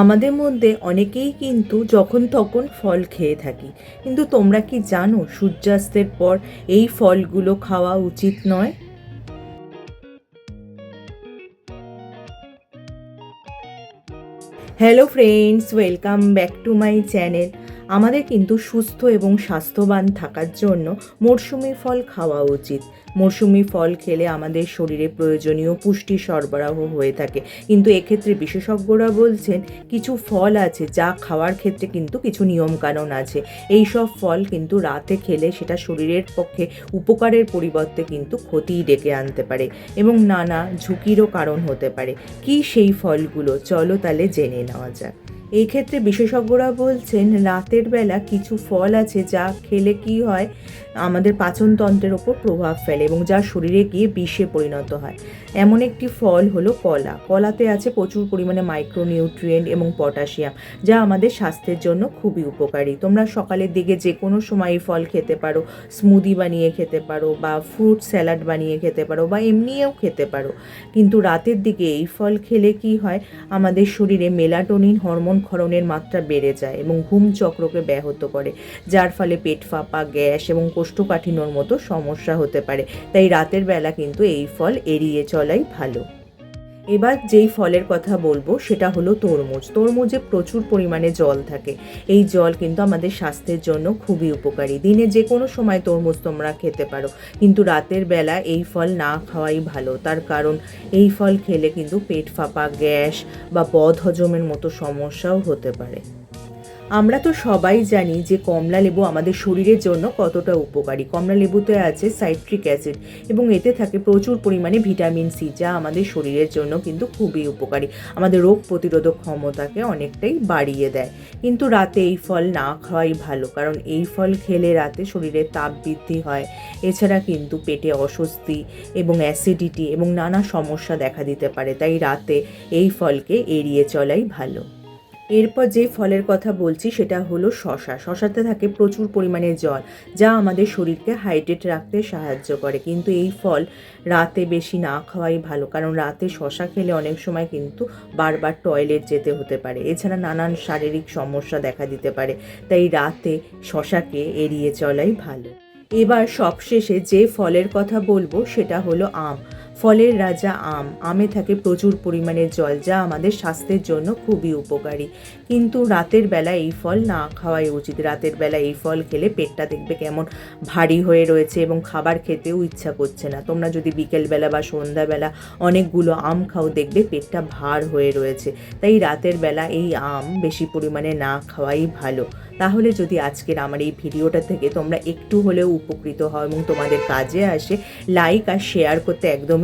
আমাদের মধ্যে অনেকেই কিন্তু যখন তখন ফল খেয়ে থাকি। কিন্তু তোমরা কি জানো সূর্যাস্তের পর এই ফলগুলো খাওয়া উচিত নয়? Hello friends welcome back to my channel আমাদের কিন্তু সুস্থ এবং স্বাস্থ্যবান থাকার জন্য মরশুমি ফল খাওয়া উচিত। মরশুমি ফল খেলে আমাদের শরীরে প্রয়োজনীয় পুষ্টি সরবরাহ হয়ে থাকে। কিন্তু এক্ষেত্রে বিশেষজ্ঞরা বলছেন, কিছু ফল আছে যা খাওয়ার ক্ষেত্রে কিন্তু কিছু নিয়মকানুন আছে। এই সব ফল কিন্তু রাতে খেলে সেটা শরীরের পক্ষে উপকারের পরিবর্তে কিন্তু ক্ষতিই ডেকে আনতে পারে এবং নানা ঝুঁকিরও কারণ হতে পারে। কি সেই ফলগুলো? চলো তাহলে জেনে নেওয়া যাক। এই ক্ষেত্রে বিশেষজ্ঞরা বলছেন, রাতের বেলা কিছু ফল আছে যা খেলে কি হয়? আমাদের পাচনতন্ত্রের ওপর প্রভাব ফেলে এবং যা শরীরে গিয়ে বিষে পরিণত হয়। এমন একটি ফল হলো কলা। কলাতে আছে প্রচুর পরিমাণে মাইক্রোনিউট্রিয়েন্ট এবং পটাশিয়াম যা আমাদের স্বাস্থ্যের জন্য খুবই উপকারী। তোমরা সকালের দিকে যে কোনো সময় ফল খেতে পারো স্মুদি বানিয়ে খেতে পারো বা ফ্রুট স্যালাড বানিয়ে খেতে পারো বা এমনিও খেতে পারো। কিন্তু রাতের দিকে এই ফল খেলে কি হয়? আমাদের শরীরে মেলাটোনিন হরমোন ক্ষরণের মাত্রা বেড়ে যায় এবং ঘুম চক্রকে ব্যাহত করে, যার ফলে পেট ফাঁপা, গ্যাস এবং কোষ্ঠকাঠিন্যর মতো সমস্যা হতে পারে। তাই রাতের বেলা কিন্তু এই ফল এড়িয়ে চলাই ভালো। এবার যেই ফলের কথা বলব, সেটা হলো তরমুজ। তরমুজে প্রচুর পরিমাণে জল থাকে। এই জল কিন্তু আমাদের স্বাস্থ্যের জন্য খুবই উপকারী। দিনে যে কোনো সময় তরমুজ তোমরা খেতে পারো। কিন্তু রাতের বেলা এই ফল না খাওয়াই ভালো। তার কারণ, এই ফল খেলে কিন্তু পেট ফাঁপা, গ্যাস বা বদ হজমের মতো সমস্যাও হতে পারে। আমরা তো সবাই জানি যে কমলা লেবু আমাদের শরীরের জন্য কতটা উপকারী। কমলা লেবুতে আছে সাইট্রিক অ্যাসিড এবং এতে থাকে প্রচুর পরিমাণে ভিটামিন সি, যা আমাদের শরীরের জন্য কিন্তু খুবই উপকারী। আমাদের রোগ প্রতিরোধক ক্ষমতাকে অনেকটাই বাড়িয়ে দেয়। কিন্তু রাতে এই ফল না খাওয়াই ভালো, কারণ এই ফল খেলে রাতে শরীরে তাপ বৃদ্ধি হয়। এছাড়া কিন্তু পেটে অস্বস্তি এবং অ্যাসিডিটি এবং নানা সমস্যা দেখা দিতে পারে, তাই রাতে এই ফলকে এড়িয়ে চলাই ভালো। এরপর যে ফলের কথা বলছি, সেটা হলো শশা। শশাতে থাকে প্রচুর পরিমাণে জল, যা আমাদের শরীরকে হাইড্রেট রাখতে সাহায্য করে। কিন্তু এই ফল রাতে বেশি না খাওয়াই ভালো, কারণ রাতে শশা খেলে অনেক সময় কিন্তু বারবার টয়লেট যেতে হতে পারে। এছাড়া নানান শারীরিক সমস্যা দেখা দিতে পারে, তাই রাতে শশাকে এড়িয়ে চলাই ভালো। এবার সবশেষে যে ফলের কথা বলব, সেটা হলো আম। ফলের রাজা আম। আমে থাকে প্রচুর পরিমাণে জল, যা আমাদের স্বাস্থ্যের জন্য খুবই উপকারী। কিন্তু রাতের বেলা এই ফল না খাওয়াই উচিত। রাতের বেলা এই ফল খেলে পেটটা দেখবে কেমন ভারী হয়ে রয়েছে এবং খাবার খেতেও ইচ্ছা করছে না। তোমরা যদি বিকেলবেলা বা সন্ধ্যাবেলা অনেকগুলো আম খাও, দেখবে পেটটা ভার হয়ে রয়েছে। তাই রাতের বেলা এই আম বেশি পরিমাণে না খাওয়াই ভালো। তাহলে যদি আজকের আমার এই ভিডিওটা থেকে তোমরা একটু হলেও উপকৃত হও এবং তোমাদের কাজে আসে লাইক আর শেয়ার করতে একদমই